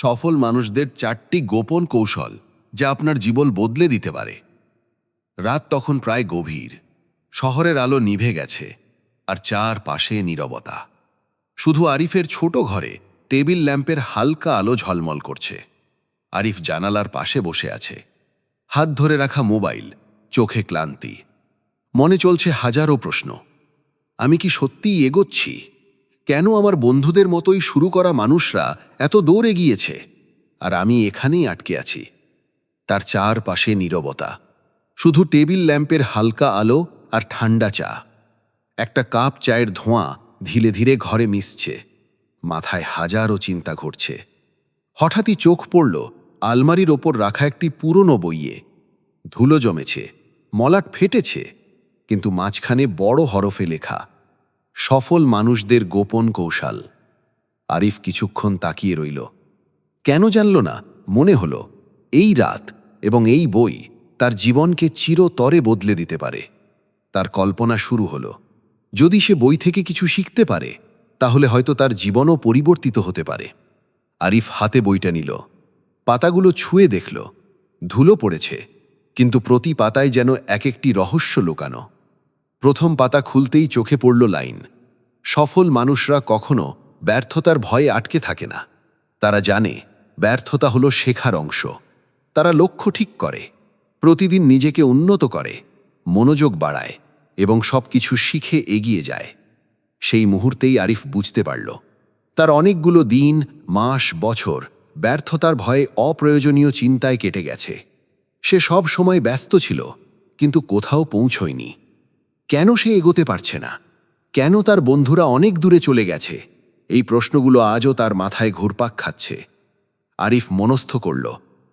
সফল মানুষদের চারটি গোপন কৌশল যা আপনার জীবন বদলে দিতে পারে। রাত তখন প্রায় গভীর। শহরের আলো নিভে গেছে, আর চার পাশে নীরবতা। শুধু আরিফের ছোট ঘরে টেবিল ল্যাম্পের হালকা আলো ঝলমল করছে। আরিফ জানালার পাশে বসে আছে। হাত ধরে রাখা মোবাইল, চোখে ক্লান্তি। মনে চলছে হাজারো প্রশ্ন। আমি কি সত্যিই এগোচ্ছি? কেন আমার বন্ধুদের মতোই শুরু করা মানুষরা এত দৌড় এগিয়েছে আর আমি এখানেই আটকে আছি। তার চারপাশে নীরবতা। শুধু টেবিল ল্যাম্পের হালকা আলো আর ঠান্ডা চা। একটা কাপ চায়ের ধোঁয়া ধীরে ধীরে ঘরে মিশছে। মাথায় হাজারো চিন্তা ঘটছে হঠাৎই চোখ পড়ল আলমারির ওপর রাখা একটি পুরনো বইয়ে। ধুলো জমেছে, মলাট ফেটেছে, কিন্তু মাঝখানে বড় হরফে লেখা। সফল মানুষদের গোপন কৌশল। আরিফ কিছুক্ষণ তাকিয়ে রইল। কেন জানল না, মনে হলো, এই রাত এবং এই বই তার জীবনকে চিরতরে বদলে দিতে পারে। তার কল্পনা শুরু হলো। যদি সে বই থেকে কিছু শিখতে পারে, তাহলে হয়তো তার জীবনও পরিবর্তিত হতে পারে। আরিফ হাতে বইটা নিল। পাতাগুলো ছুঁয়ে দেখল। ধুলো পড়েছে, কিন্তু প্রতি পাতায় যেন এক একটি রহস্য লুকানো। প্রথম পাতা খুলতেই চোখে পড়ল লাইন। সফল মানুষরা কখনো ব্যর্থতার ভয়ে আটকে থাকে না। তারা জানে ব্যর্থতা হলো শেখার অংশ। তারা লক্ষ্য ঠিক করে, প্রতিদিন নিজেকে উন্নত করে, মনোযোগ বাড়ায় এবং সব কিছু শিখে এগিয়ে যায়। সেই মুহূর্তেই আরিফ বুঝতে পারল, তার অনেকগুলো দিন, মাস, বছর ব্যর্থতার ভয়ে অপ্রয়োজনীয় চিন্তায় কেটে গেছে। সে সব সময় ব্যস্ত ছিল, কিন্তু কোথাও পৌঁছয়নি। কেন সে এগোতে পারছে না? কেন তার বন্ধুরা অনেক দূরে চলে গেছে? এই প্রশ্নগুলো আজও তার মাথায় ঘুরপাক খাচ্ছে। আরিফ মনস্থ করল,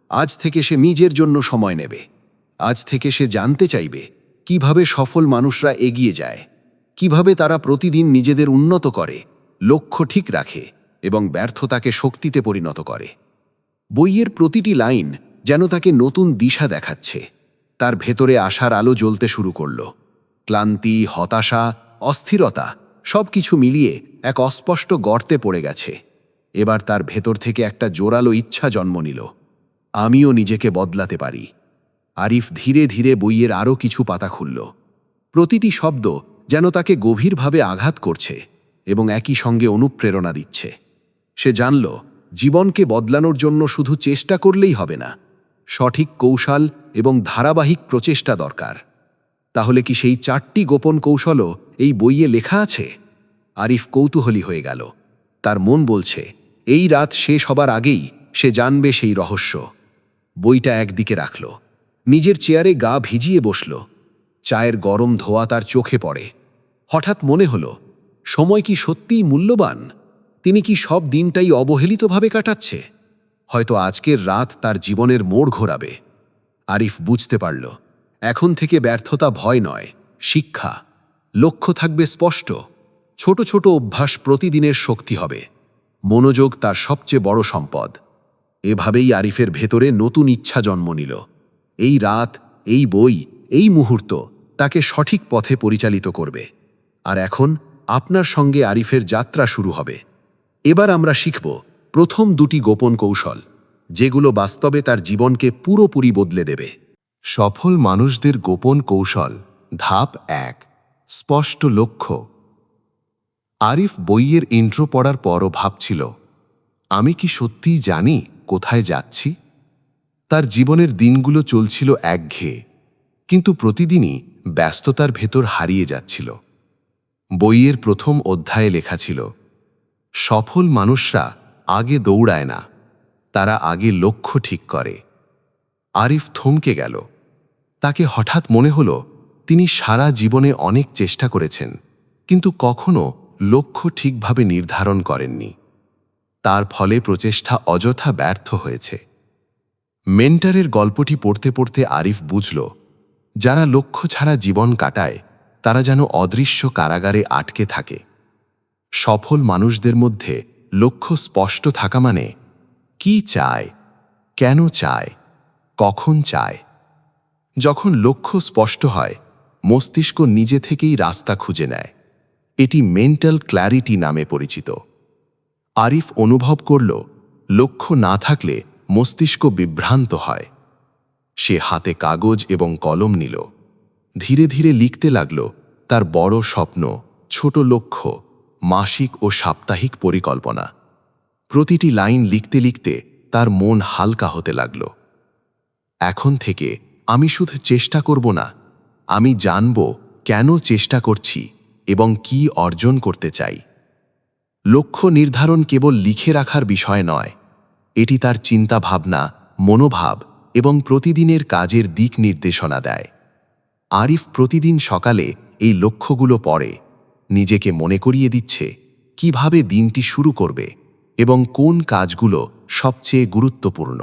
আজ থেকে সে নিজের জন্য সময় নেবে। আজ থেকে সে জানতে চাইবে, কীভাবে সফল মানুষরা এগিয়ে যায়। কীভাবে তারা প্রতিদিন নিজেদের উন্নত করে, লক্ষ্য ঠিক রাখে এবং ব্যর্থতাকে শক্তিতে পরিণত করে। বইয়ের প্রতিটি লাইন যেন তাকে নতুন দিশা দেখাচ্ছে। তার ভেতরে আশার আলো জ্বলতে শুরু করল। ক্লান্তি, হতাশা অস্থিরতা সব কিছু মিলিয়ে এক অস্পষ্ট গর্তে পড়ে গেছে। এবার তার ভেতর থেকে একটা জোরালো ইচ্ছা জন্ম নিল। আমিও নিজেকে বদলাতে পারি। আরিফ ধীরে ধীরে বইয়ের আরও কিছু পাতা খুলল। প্রতিটি শব্দ যেন তাকে গভীরভাবে আঘাত করছে এবং একই সঙ্গে অনুপ্রেরণা দিচ্ছে। সে জানল, জীবনকে বদলানোর জন্য শুধু চেষ্টা করলেই হবে না। সঠিক কৌশল এবং ধারাবাহিক প্রচেষ্টা দরকার। তাহলে কি সেই চারটি গোপন কৌশলও এই বইয়ে লেখা আছে? আরিফ কৌতূহলী হয়ে গেল। তার মন বলছে, এই রাত শেষ হবার আগেই সে জানবে সেই রহস্য। বইটা একদিকে রাখল। নিজের চেয়ারে গা ভিজিয়ে বসল। চায়ের গরম ধোয়া তার চোখে পড়ে। হঠাৎ মনে হলো, সময় কি সত্যিই মূল্যবান? তিনি কি সব দিনটাই অবহেলিতভাবে কাটাচ্ছে? হয়তো আজকের রাত তার জীবনের মোড় ঘোরাবে। আরিফ বুঝতে পারল। এখন থেকে ব্যর্থতা ভয় নয়, শিক্ষা। লক্ষ্য থাকবে স্পষ্ট। ছোট ছোট অভ্যাস প্রতিদিনের শক্তি হবে। মনোযোগ তার সবচেয়ে বড় সম্পদ। এভাবেই আরিফের ভেতরে নতুন ইচ্ছা জন্ম নিল। এই রাত, এই বই, এই মুহূর্ত তাকে সঠিক পথে পরিচালিত করবে। আর এখন আপনার সঙ্গে আরিফের যাত্রা শুরু হবে। এবার আমরা শিখব প্রথম দুটি গোপন কৌশল, যেগুলো বাস্তবে তার জীবনকে পুরোপুরি বদলে দেবে। সফল মানুষদের গোপন কৌশল, ধাপ এক, স্পষ্ট লক্ষ্য। আরিফ বইয়ের ইন্ট্রো পড়ার পরও ভাবছিল, আমি কি সত্যিই জানি কোথায় যাচ্ছি? তার জীবনের দিনগুলো চলছিল একঘেয়ে, কিন্তু প্রতিদিনই ব্যস্ততার ভেতর হারিয়ে যাচ্ছিল। বইয়ের প্রথম অধ্যায়ে লেখা ছিল, সফল মানুষরা আগে দৌড়ায় না, তারা আগে লক্ষ্য ঠিক করে। আরিফ থমকে গেল। তাকে হঠাৎ মনে হল, তিনি সারা জীবনে অনেক চেষ্টা করেছেন, কিন্তু কখনো লক্ষ্য ঠিকভাবে নির্ধারণ করেননি। তার ফলে প্রচেষ্টা অযথা ব্যর্থ হয়েছে। মেন্টারের গল্পটি পড়তে পড়তে আরিফ বুঝল, যারা লক্ষ্য ছাড়া জীবন কাটায়, তারা যেন অদৃশ্য কারাগারে আটকে থাকে। সফল মানুষদের মধ্যে লক্ষ্য স্পষ্ট থাকা মানে কি চায়, কেন চায়, কখন চায়? যখন লক্ষ্য স্পষ্ট হয়, মস্তিষ্ক নিজে থেকেই রাস্তা খুঁজে নেয়। এটি মেন্টাল ক্ল্যারিটি নামে পরিচিত। আরিফ অনুভব করল, লক্ষ্য না থাকলে মস্তিষ্ক বিভ্রান্ত হয়। সে হাতে কাগজ এবং কলম নিল। ধীরে ধীরে লিখতে লাগল, তার বড় স্বপ্ন, ছোট লক্ষ্য, মাসিক ও সাপ্তাহিক পরিকল্পনা। প্রতিটি লাইন লিখতে লিখতে তার মন হালকা হতে লাগল। এখন থেকে আমি শুধু চেষ্টা করব না, আমি জানব কেন চেষ্টা করছি এবং কি অর্জন করতে চাই। লক্ষ্য নির্ধারণ কেবল লিখে রাখার বিষয় নয়, এটি তার চিন্তা ভাবনা মনোভাব এবং প্রতিদিনের কাজের দিক নির্দেশনা দেয়। আরিফ প্রতিদিন সকালে এই লক্ষ্যগুলো পড়ে, নিজেকে মনে করিয়ে দিচ্ছে কীভাবে দিনটি শুরু করবে এবং কোন কাজগুলো সবচেয়ে গুরুত্বপূর্ণ।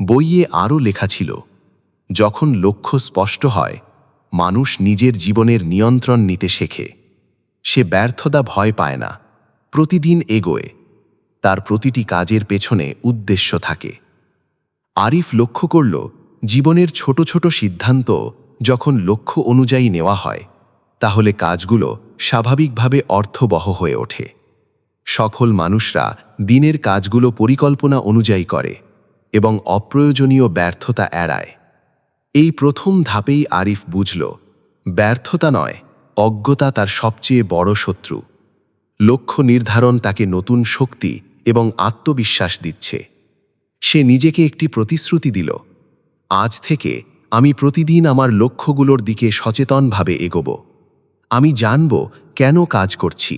বইয়ে আরও লেখা ছিল যখন লক্ষ্য স্পষ্ট হয়, মানুষ নিজের জীবনের নিয়ন্ত্রণ নিতে শেখে। সে ব্যর্থতা ভয় পায় না, প্রতিদিন এগোয়, তার প্রতিটি কাজের পেছনে উদ্দেশ্য থাকে। আরিফ লক্ষ্য করল, জীবনের ছোট ছোট সিদ্ধান্ত যখন লক্ষ্য অনুযায়ী নেওয়া হয়, তাহলে কাজগুলো স্বাভাবিকভাবে অর্থবহ হয়ে ওঠে। সফল মানুষরা দিনের কাজগুলো পরিকল্পনা অনুযায়ী করে এবং অপ্রয়োজনীয় ব্যর্থতা এড়ায়। এই প্রথম ধাপেই আরিফ বুঝল, ব্যর্থতা নয়, অজ্ঞতা তার সবচেয়ে বড় শত্রু। লক্ষ্য নির্ধারণ তাকে নতুন শক্তি এবং আত্মবিশ্বাস দিচ্ছে। সে নিজেকে একটি প্রতিশ্রুতি দিল, আজ থেকে আমি প্রতিদিন আমার লক্ষ্যগুলোর দিকে সচেতনভাবে এগোব। আমি জানব কেন কাজ করছি,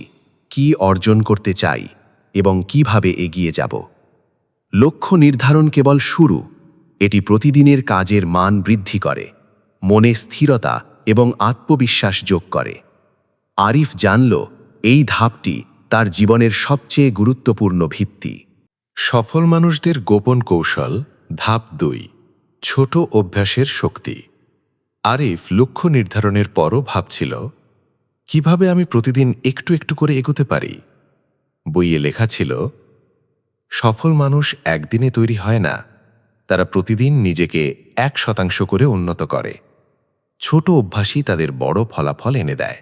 কি অর্জন করতে চাই এবং কীভাবে এগিয়ে যাব। লক্ষ্য নির্ধারণ কেবল শুরু এটি প্রতিদিনের কাজের মান বৃদ্ধি করে, মনে স্থিরতা এবং আত্মবিশ্বাস যোগ করে। আরিফ জানল, এই ধাপটি তার জীবনের সবচেয়ে গুরুত্বপূর্ণ ভিত্তি। সফল মানুষদের গোপন কৌশল, ধাপ দুই, ছোট অভ্যাসের শক্তি। আরিফ লক্ষ্য নির্ধারণের পরও ভাবছিল, কীভাবে আমি প্রতিদিন একটু একটু করে এগোতে পারি? বইয়ে লেখা ছিল, সফল মানুষ একদিনে তৈরি হয় না তারা প্রতিদিন নিজেকে এক শতাংশ করে উন্নত করে। ছোট অভ্যাসই তাদের বড় ফলাফল এনে দেয়।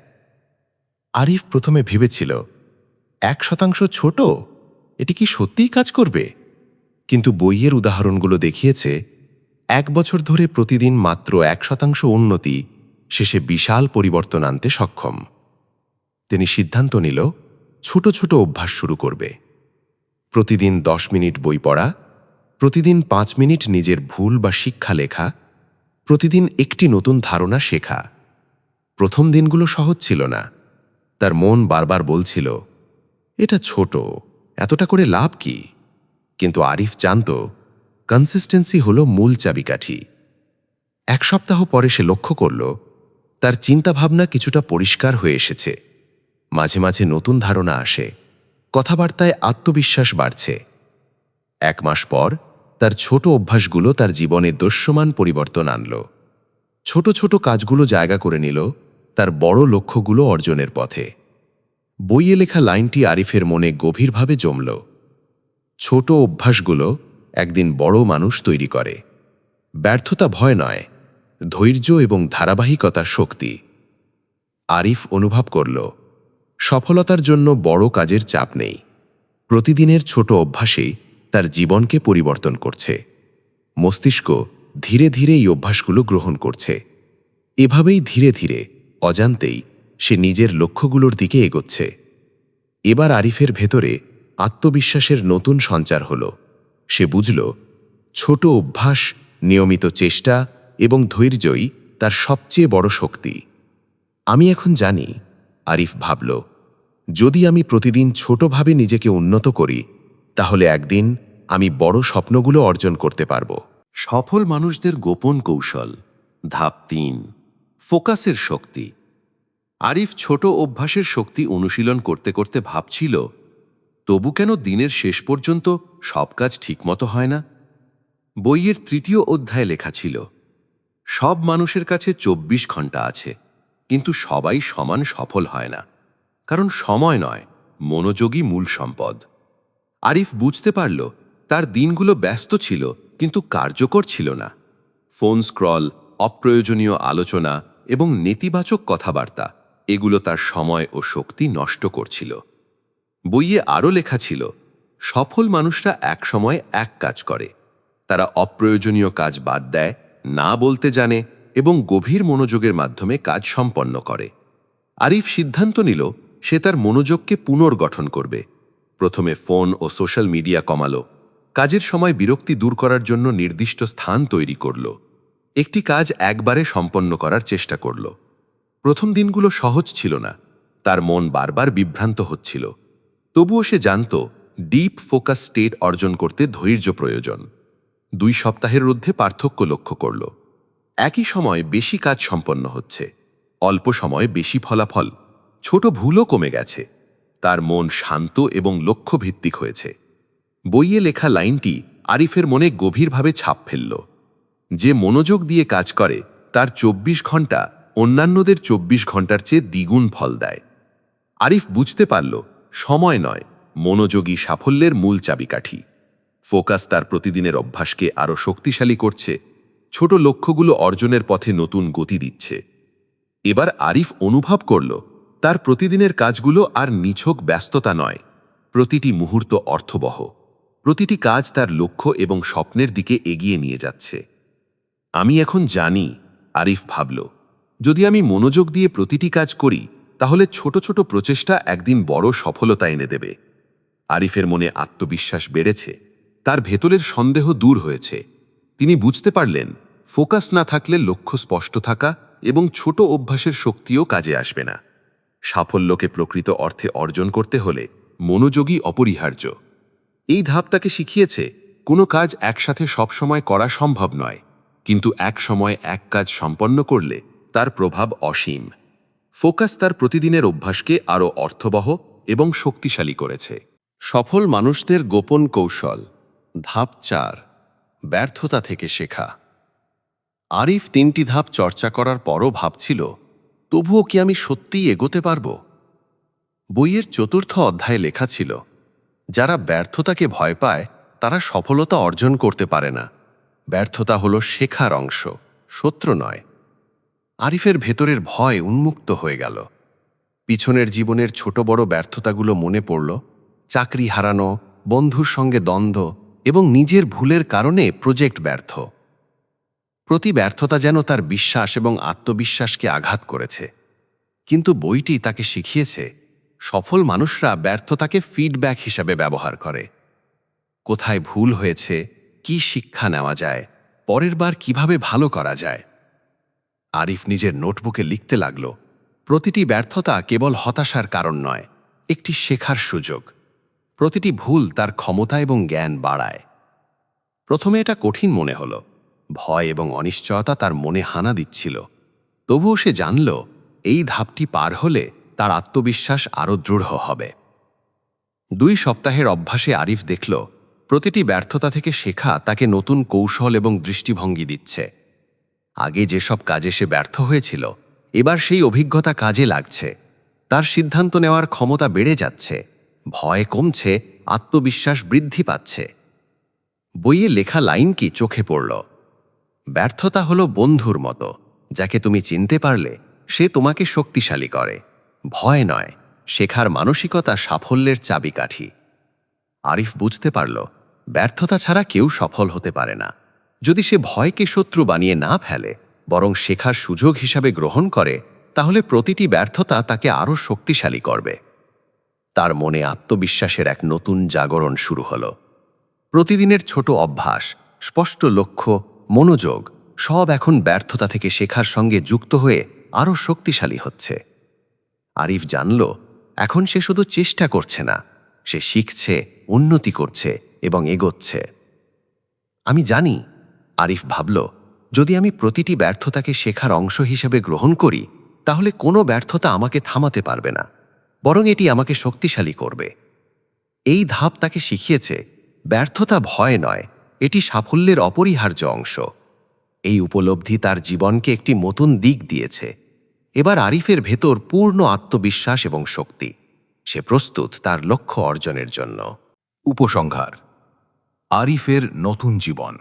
আরিফ প্রথমে ভেবেছিল, এক শতাংশ ছোট? এটি কি সত্যিই কাজ করবে? কিন্তু বইয়ের উদাহরণগুলো দেখিয়েছে, এক বছর ধরে প্রতিদিন মাত্র এক শতাংশ উন্নতি শেষে বিশাল পরিবর্তন আনতে সক্ষম। তিনি সিদ্ধান্ত নিল, ছোট ছোট অভ্যাস শুরু করবে। প্রতিদিন দশ মিনিট বই পড়া প্রতিদিন পাঁচ মিনিট নিজের ভুল বা শিক্ষা লেখা, প্রতিদিন একটি নতুন ধারণা শেখা। প্রথম দিনগুলো সহজ ছিল না। তার মন বারবার বলছিল, এটা ছোট, এতটা করে লাভ কি? কিন্তু আরিফ জানত কনসিস্টেন্সি হল মূল চাবিকাঠি। এক সপ্তাহ পরে সে লক্ষ্য করল, তার চিন্তাভাবনা কিছুটা পরিষ্কার হয়ে এসেছে। মাঝে মাঝে নতুন ধারণা আসে, কথাবার্তায় আত্মবিশ্বাস বাড়ছে। এক মাস পর তার ছোট অভ্যাসগুলো তার জীবনে দস্যমান পরিবর্তন আনল। ছোট ছোট কাজগুলো জায়গা করে নিল তার বড় লক্ষ্যগুলো অর্জনের পথে। বইয়ে লেখা লাইনটি আরিফের মনে গভীরভাবে জমল। ছোট অভ্যাসগুলো একদিন বড় মানুষ তৈরি করে। ব্যর্থতা ভয় নয়, ধৈর্য এবং ধারাবাহিকতা শক্তি। আরিফ অনুভব করল, সফলতার জন্য বড় কাজের চাপ নেই। প্রতিদিনের ছোট অভ্যাসেই তার জীবনকে পরিবর্তন করছে। মস্তিষ্ক ধীরে ধীরে এই অভ্যাসগুলো গ্রহণ করছে। এভাবেই ধীরে ধীরে, অজান্তেই, সে নিজের লক্ষ্যগুলোর দিকে এগোচ্ছে। এবার আরিফের ভেতরে আত্মবিশ্বাসের নতুন সঞ্চার হল। সে বুঝল, ছোট অভ্যাস, নিয়মিত চেষ্টা এবং ধৈর্যই তার সবচেয়ে বড় শক্তি। আমি এখন জানি, আরিফ ভাবল, যদি আমি প্রতিদিন ছোটভাবে নিজেকে উন্নত করি তাহলে একদিন আমি বড় স্বপ্নগুলো অর্জন করতে পারব। সফল মানুষদের গোপন কৌশল, ধাপ তিন, ফোকাসের শক্তি। আরিফ ছোট অভ্যাসের শক্তি অনুশীলন করতে করতে ভাবছিল, তবু কেন দিনের শেষ পর্যন্ত সব কাজ ঠিকমতো হয় না? বইয়ের তৃতীয় অধ্যায়ে লেখা ছিল, সব মানুষের কাছে চব্বিশ ঘণ্টা আছে, কিন্তু সবাই সমান সফল হয় না, কারণ সময় নয় মনোযোগী মূল সম্পদ। আরিফ বুঝতে পারল, তার দিনগুলো ব্যস্ত ছিল, কিন্তু কার্যকর ছিল না। ফোন স্ক্রল, অপ্রয়োজনীয় আলোচনা এবং নেতিবাচক কথাবার্তা, এগুলো তার সময় ও শক্তি নষ্ট করছিল। বইয়ে আরও লেখা ছিল, সফল মানুষরা এক সময় এক কাজ করে। তারা অপ্রয়োজনীয় কাজ বাদ দেয়, না বলতে জানে এবং গভীর মনোযোগের মাধ্যমে কাজ সম্পন্ন করে। আরিফ সিদ্ধান্ত নিল, সে তার মনোযোগকে পুনর্গঠন করবে। প্রথমে ফোন ও সোশ্যাল মিডিয়া কমালো। কাজের সময় বিরক্তি দূর করার জন্য নির্দিষ্ট স্থান তৈরি করল। একটি কাজ একবারে সম্পন্ন করার চেষ্টা করল। প্রথম দিনগুলো সহজ ছিল না। তার মন বারবার বিভ্রান্ত হচ্ছিল। তবুও সে জানত, ডিপ ফোকাস স্টেট অর্জন করতে ধৈর্য প্রয়োজন। দুই সপ্তাহের মধ্যে পার্থক্য লক্ষ্য করল। একই সময় বেশি কাজ সম্পন্ন হচ্ছে। অল্প সময় বেশি ফলাফল। ছোট ভুলও কমে গেছে। তার মন শান্ত এবং লক্ষ্যভিত্তিক হয়েছে। বইয়ে লেখা লাইনটি আরিফের মনে গভীরভাবে ছাপ ফেলল। যে মনোযোগ দিয়ে কাজ করে, তার চব্বিশ ঘণ্টা অন্যান্যদের চব্বিশ ঘণ্টার চেয়ে দ্বিগুণ ফল দেয়। আরিফ বুঝতে পারল, সময় নয়, মনোযোগী সাফল্যের মূল চাবিকাঠি। ফোকাস তার প্রতিদিনের অভ্যাসকে আরও শক্তিশালী করছে, ছোট লক্ষ্যগুলো অর্জনের পথে নতুন গতি দিচ্ছে। এবার আরিফ অনুভব করল তার প্রতিদিনের কাজগুলো আর নিছক ব্যস্ততা নয়। প্রতিটি মুহূর্ত অর্থবহ। প্রতিটি কাজ তার লক্ষ্য এবং স্বপ্নের দিকে এগিয়ে নিয়ে যাচ্ছে। আমি এখন জানি, আরিফ ভাবল, যদি আমি মনোযোগ দিয়ে প্রতিটি কাজ করি, তাহলে ছোট ছোট প্রচেষ্টা একদিন বড় সফলতা এনে দেবে। আরিফের মনে আত্মবিশ্বাস বেড়েছে, তার ভেতরের সন্দেহ দূর হয়েছে। তিনি বুঝতে পারলেন, ফোকাস না থাকলে লক্ষ্য স্পষ্ট থাকা এবং ছোট অভ্যাসের শক্তিও কাজে আসবে না। সাফল্যকে প্রকৃত অর্থে অর্জন করতে হলে মনোযোগী অপরিহার্য। এই ধাপ তাকে শিখিয়েছে, কোনো কাজ একসাথে সবসময় করা সম্ভব নয়, কিন্তু এক সময় এক কাজ সম্পন্ন করলে তার প্রভাব অসীম। ফোকাস তার প্রতিদিনের অভ্যাসকে আরও অর্থবহ এবং শক্তিশালী করেছে। সফল মানুষদের গোপন কৌশল। ধাপ চার, ব্যর্থতা থেকে শেখা। আরিফ তিনটি ধাপ চর্চা করার পরও ভাবছিল তবুও কি আমি সত্যিই এগোতে পারব? বইয়ের চতুর্থ অধ্যায়ে লেখা ছিল, যারা ব্যর্থতাকে ভয় পায়, তারা সফলতা অর্জন করতে পারে না। ব্যর্থতা হলো শেখার অংশ, শত্রু নয়। আরিফের ভেতরের ভয় উন্মুক্ত হয়ে গেল। পিছনের জীবনের ছোট বড় ব্যর্থতাগুলো মনে পড়ল, চাকরি হারানো, বন্ধুর সঙ্গে দ্বন্দ্ব এবং নিজের ভুলের কারণে প্রজেক্ট ব্যর্থ। প্রতি ব্যর্থতা যেন তার বিশ্বাস এবং আত্মবিশ্বাসকে আঘাত করেছে। কিন্তু বইটি তাকে শিখিয়েছে, সফল মানুষরা ব্যর্থতাকে ফিডব্যাক হিসাবে ব্যবহার করে। কোথায় ভুল হয়েছে, কি শিক্ষা নেওয়া যায়, পরের বার কীভাবে ভালো করা যায়? আরিফ নিজের নোটবুকে লিখতে লাগল, প্রতিটি ব্যর্থতা কেবল হতাশার কারণ নয়, একটি শেখার সুযোগ। প্রতিটি ভুল তার ক্ষমতা এবং জ্ঞান বাড়ায়। প্রথমে এটা কঠিন মনে হল ভয় এবং অনিশ্চয়তা তার মনে হানা দিচ্ছিল। তবুও সে জানল, এই ধাপটি পার হলে তার আত্মবিশ্বাস আরও দৃঢ় হবে। দুই সপ্তাহের অভ্যাসে আরিফ দেখল, প্রতিটি ব্যর্থতা থেকে শেখা তাকে নতুন কৌশল এবং দৃষ্টিভঙ্গি দিচ্ছে। আগে যেসব কাজে সে ব্যর্থ হয়েছিল, এবার সেই অভিজ্ঞতা কাজে লাগছে। তার সিদ্ধান্ত নেওয়ার ক্ষমতা বেড়ে যাচ্ছে, ভয় কমছে, আত্মবিশ্বাস বৃদ্ধি পাচ্ছে। বইয়ে লেখা লাইন কি চোখে পড়ল? ব্যর্থতা হলো বন্ধুর মতো, যাকে তুমি চিনতে পারলে সে তোমাকে শক্তিশালী করে। ভয় নয়, শেখার মানসিকতা সাফল্যের চাবিকাঠি। আরিফ বুঝতে পারল, ব্যর্থতা ছাড়া কেউ সফল হতে পারে না। যদি সে ভয়কে শত্রু বানিয়ে না ফেলে, বরং শেখার সুযোগ হিসাবে গ্রহণ করে, তাহলে প্রতিটি ব্যর্থতা তাকে আরও শক্তিশালী করবে। তার মনে আত্মবিশ্বাসের এক নতুন জাগরণ শুরু হল। প্রতিদিনের ছোট অভ্যাস, স্পষ্ট লক্ষ্য মনোযোগ সব এখন ব্যর্থতা থেকে শেখার সঙ্গে যুক্ত হয়ে আরও শক্তিশালী হচ্ছে। আরিফ জানল, এখন সে শুধু চেষ্টা করছে না, সে শিখছে, উন্নতি করছে এবং এগোচ্ছে। আমি জানি, আরিফ ভাবল, যদি আমি প্রতিটি ব্যর্থতাকে শেখার অংশ হিসেবে গ্রহণ করি, তাহলে কোনো ব্যর্থতা আমাকে থামাতে পারবে না, বরং এটি আমাকে শক্তিশালী করবে। এই ধাপ তাকে শিখিয়েছে, ব্যর্থতা ভয় নয় এটি সাফল্যের অপরিহার্য অংশ। এই উপলব্ধি তার জীবনকে একটি নতুন দিক দিয়েছে। এবার আরিফের ভেতর পূর্ণ আত্মবিশ্বাস এবং শক্তি। সে প্রস্তুত তার লক্ষ্য অর্জনের জন্য। উপসংহার। আরিফের নতুন জীবন।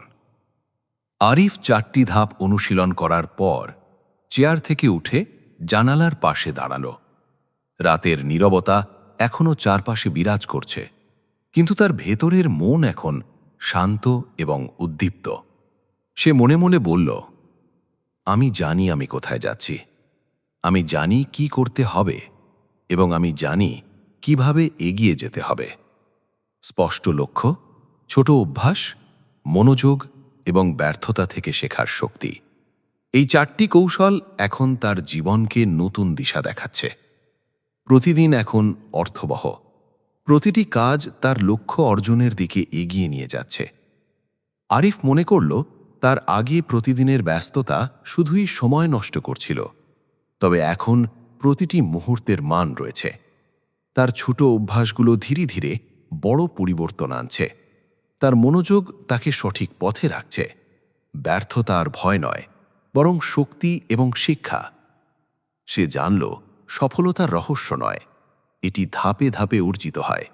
আরিফ চারটি ধাপ অনুশীলন করার পর চেয়ার থেকে উঠে জানালার পাশে দাঁড়াল। রাতের নীরবতা এখনও চারপাশে বিরাজ করছে। কিন্তু তার ভেতরের মন এখন শান্ত এবং উদ্দীপ্ত। সে মনে মনে বলল, আমি জানি আমি কোথায় যাচ্ছি। আমি জানি কি করতে হবে এবং আমি জানি কীভাবে এগিয়ে যেতে হবে। স্পষ্ট লক্ষ্য, ছোট অভ্যাস, মনোযোগ এবং ব্যর্থতা থেকে শেখার শক্তি। এই চারটি কৌশল এখন তার জীবনকে নতুন দিশা দেখাচ্ছে। প্রতিদিন এখন অর্থবহ। প্রতিটি কাজ তার লক্ষ্য অর্জনের দিকে এগিয়ে নিয়ে যাচ্ছে। আরিফ মনে করল, তার আগে প্রতিদিনের ব্যস্ততা শুধুই সময় নষ্ট করছিল। তবে এখন প্রতিটি মুহূর্তের মান রয়েছে। তার ছোট অভ্যাসগুলো ধীরে ধীরে বড় পরিবর্তন আনছে। তার মনোযোগ তাকে সঠিক পথে রাখছে। ব্যর্থতা আর ভয় নয়, বরং শক্তি এবং শিক্ষা। সে জানল, সফলতার রহস্য নয়। এটি ধাপে ধাপে অর্জিত হয়।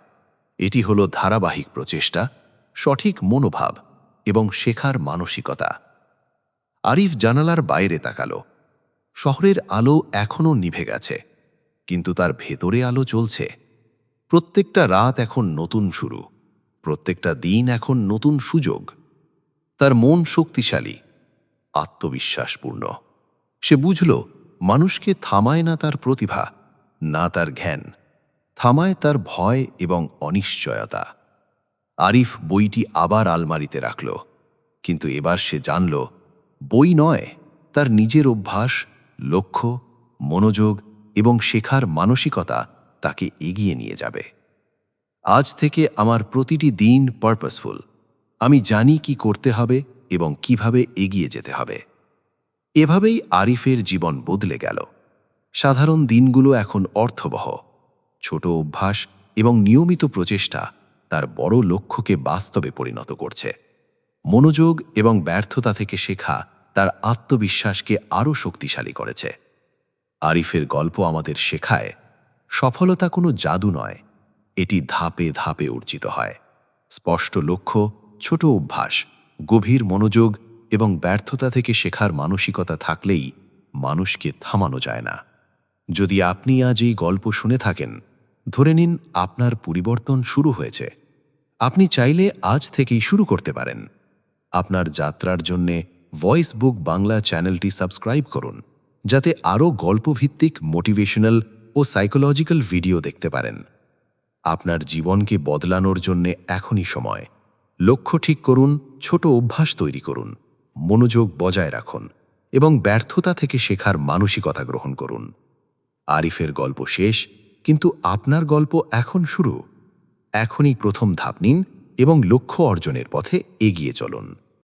এটি হলো ধারাবাহিক প্রচেষ্টা, সঠিক মনোভাব এবং শেখার মানসিকতা। আরিফ জানালার বাইরে তাকালো। শহরের আলো এখনও নিভে গেছে, কিন্তু তার ভেতরে আলো চলছে। প্রত্যেকটা রাত এখন নতুন শুরু, প্রত্যেকটা দিন এখন নতুন সুযোগ। তার মন শক্তিশালী, আত্মবিশ্বাসপূর্ণ। সে বুঝল, মানুষকে থামায় না তার প্রতিভা, না তার জ্ঞান। থামায় তার ভয় এবং অনিশ্চয়তা। আরিফ বইটি আবার আলমারিতে রাখল, কিন্তু এবার সে জানল, বই নয়, তার নিজের অভ্যাস, লক্ষ্য, মনোযোগ এবং শেখার মানসিকতা তাকে এগিয়ে নিয়ে যাবে। আজ থেকে আমার প্রতিটি দিন পারপাসফুল আমি জানি কি করতে হবে এবং কীভাবে এগিয়ে যেতে হবে। এভাবেই আরিফের জীবন বদলে গেল। সাধারণ দিনগুলো এখন অর্থবহ। ছোট অভ্যাস এবং নিয়মিত প্রচেষ্টা তার বড় লক্ষ্যকে বাস্তবে পরিণত করছে। মনোযোগ এবং ব্যর্থতা থেকে শেখা তার আত্মবিশ্বাসকে আরও শক্তিশালী করেছে। আরিফের গল্প আমাদের শেখায়, সফলতা কোনো জাদু নয়, এটি ধাপে ধাপে অর্জিত হয়। স্পষ্ট লক্ষ্য, ছোট অভ্যাস, গভীর মনোযোগ এবং ব্যর্থতা থেকে শেখার মানসিকতা থাকলেই মানুষকে থামানো যায় না। যদি আপনি আজ এই গল্প শুনে থাকেন ধরে নিন আপনার পরিবর্তন শুরু হয়েছে। আপনি চাইলে আজ থেকেই শুরু করতে পারেন। আপনার যাত্রার জন্যে ভয়েস বুক বাংলা চ্যানেলটি সাবস্ক্রাইব করুন, যাতে আরও গল্পভিত্তিক, মোটিভেশনাল ও সাইকোলজিক্যাল ভিডিও দেখতে পারেন। আপনার জীবনকে বদলানোর জন্য এখনই সময়। লক্ষ্য ঠিক করুন, ছোট অভ্যাস তৈরি করুন, মনোযোগ বজায় রাখুন এবং ব্যর্থতা থেকে শেখার মানসিকতা গ্রহণ করুন। আরিফের গল্প শেষ কিন্তু আপনার গল্প এখন শুরু। এখনই প্রথম ধাপ নিন এবং লক্ষ্য অর্জনের পথে এগিয়ে চলুন।